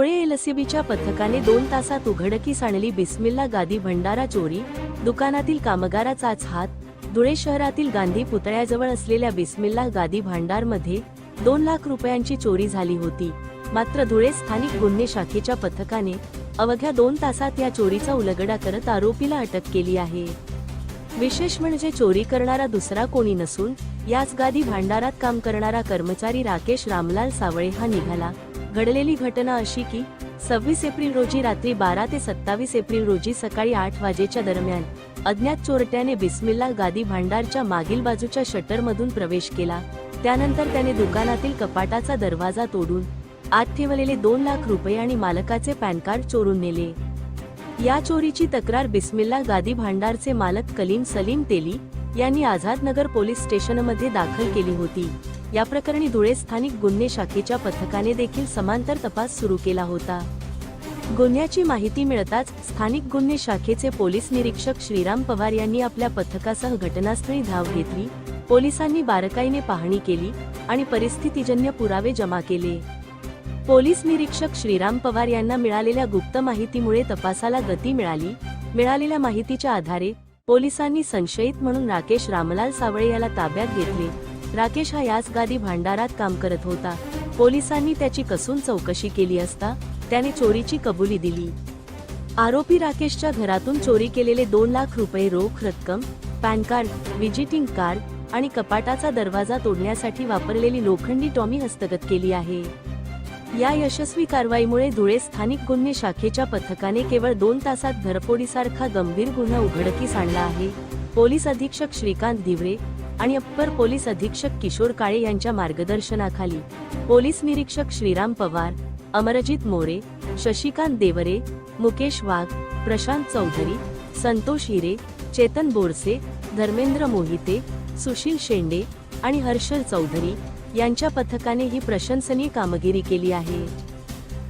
धुळे एलसीबीच्या पथकाने दोन तासात उघडकीस आणली बिस्मिल्ला गादी भंडारा चोरी दुकानातील कामगाराचाच हात धुळे शहरातील गांधी पुतळ्याजवळ असलेल्या बिस्मिल्ला गादी भांडारमध्ये दोन लाख रुपयांची चोरी झाली होती. मात्र धुळे स्थानिक गुन्हे शाखेच्या पथकाने अवघ्या दोन तासात या चोरीचा उलगडा करत आरोपीला अटक केली आहे. विशेष म्हणजे चोरी करणारा दुसरा कोणी नसून याच गादी भांडारात काम करणारा कर्मचारी राकेश रामलाल सावळे हा निघाला. घडलेली घटना अशी की सव्वीस एप्रिल रोजी रात्री बारा ते सत्तावीस एप्रिल रोजी सकाळी आठ वाजेच्या दरम्यान अज्ञात चोरट्याने बिस्मिल्ला गादी भांडारच्या मागील बाजूच्या शटरमधून प्रवेश केला. त्यानंतर त्याने दुकानातील कपाटाचा दरवाजा तोडून आत ठेवलेले दोन लाख रुपये आणि मालकाचे पॅन कार्ड चोरून नेले. या चोरीची तक्रार बिस्मिल्ला गादी भांडारचे मालक कलीम सलीम तेली यांनी आझादनगर पोलीस स्टेशनमध्ये दाखल केली होती. या प्रकरणी धुळे स्थानिक गुन्हे शाखेच्या पथकाने देखील समांतर तपास सुरू केला होता. गुन्ह्याची माहिती मिळताच स्थानिक गुन्हे शाखेचे पोलीस निरीक्षक श्रीराम पवार यांनी आपल्या पथकासह घटनास्थळी धाव घेतली पोलिसांनी बारकाईने पाहणी केली आणि परिस्थितीजन्य पुरावे जमा केले. पोलीस निरीक्षक श्रीराम पवार यांना मिळालेल्या गुप्त माहितीमुळे तपासाला गती मिळाली मिळालेल्या माहितीच्या आधारे पोलिसांनी संशयित म्हणून राकेश रामलाल सावळे याला ताब्यात घेतले. राकेश हा याच गादी भांडारात काम करत होता. पोलिसांनी त्याची कसून चौकशी केली असता त्याने चोरीची कबुली दिली. आरोपी राकेशच्या घरातून चोरी केलेले दोन लाख रुपये रोख रक्कम पॅन कार्ड विजिटिंग कार्ड आणि कपाटाचा दरवाजा तोडण्यासाठी वापरलेली लोखंडी टॉमी हस्तगत केली आहे. या यशस्वी कारवाईमुळे धुळे स्थानिक गुन्हे शाखेच्या पथकाने केवळ दोन तासात घरपोडीसारखा गंभीर गुन्हा उघडकीस आणला आहे. पोलीस अधीक्षक श्रीकांत दिवरे आणि अप्पर पोलीस अधीक्षक किशोर काळे यांच्या मार्गदर्शनाखाली पोलीस निरीक्षक श्रीराम पवार अमरजित मोरे शशिकांत देवरे मुकेश वाघ प्रशांत चौधरी संतोष हिरे चेतन बोरसे धर्मेंद्र मोहिते सुशील शेंडे आणि हर्षल चौधरी यांच्या पथकाने ही प्रशंसनीय कामगिरी केली आहे.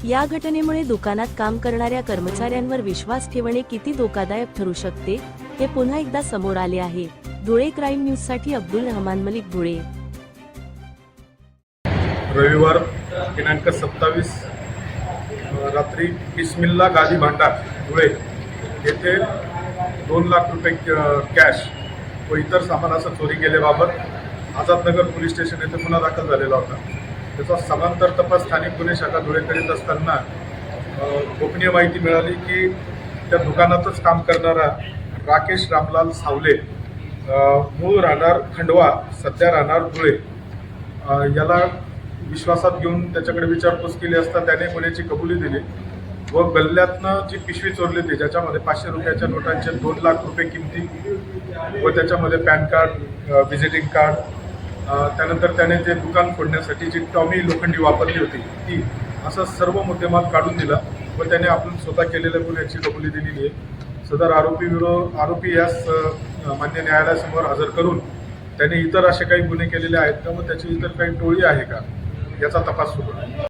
या घटनेमुळे दुकानात काम करणाऱ्या कर्मचाऱ्यांवर विश्वास ठेवणे किती धोकादायक ठरू शकते हे पुन्हा एकदा समोर आले आहे. धुळे क्राईम न्यूजसाठी अब्दुल रहमान मलिक धुळे. रविवार दिनांक सत्तावीस रात्री बिस्मिल्ला गादी भांडार धुळे. येथे दोन लाख रुपये कॅश व इतर सामानाचा चोरी केल्याबाबत आझादनगर पोलीस स्टेशन येथे गुन्हा दाखल झालेला होता. त्याचा समांतर तपास स्थानिक गुन्हे शाखा धुळे करीत असताना गोपनीय माहिती मिळाली की त्या दुकानातच काम करणारा राकेश रामलाल सावले मूळ राहणार खंडवा सध्या राहणार धुळे. याला विश्वासात घेऊन त्याच्याकडे विचारपूस केली असता त्याने गुन्ह्याची कबुली दिली व गल्ल्यातनं जी पिशवी चोरली होती ज्याच्यामध्ये पाचशे रुपयाच्या नोटांचे दोन लाख रुपये किमती व त्याच्यामध्ये पॅन कार्ड व्हिजिटिंग कार्ड त्यानंतर त्याने जे दुकान फोडण्यासाठी जी टॉमी लोखंडी वापरली होती ती असं सर्व मुद्देमाल काढून दिला व त्याने आपण स्वतः केलेल्या गुन्ह्याची कबुली दिलेली आहे. सदर आरोपी विरोध आरोपी यास मान्य न्यायालयासमोर हजर करून त्यांनी इतर असे काही गुन्हे केलेले आहेत का मग त्याची इतर काही टोळी आहे का? याचा तपास सुरू आहे.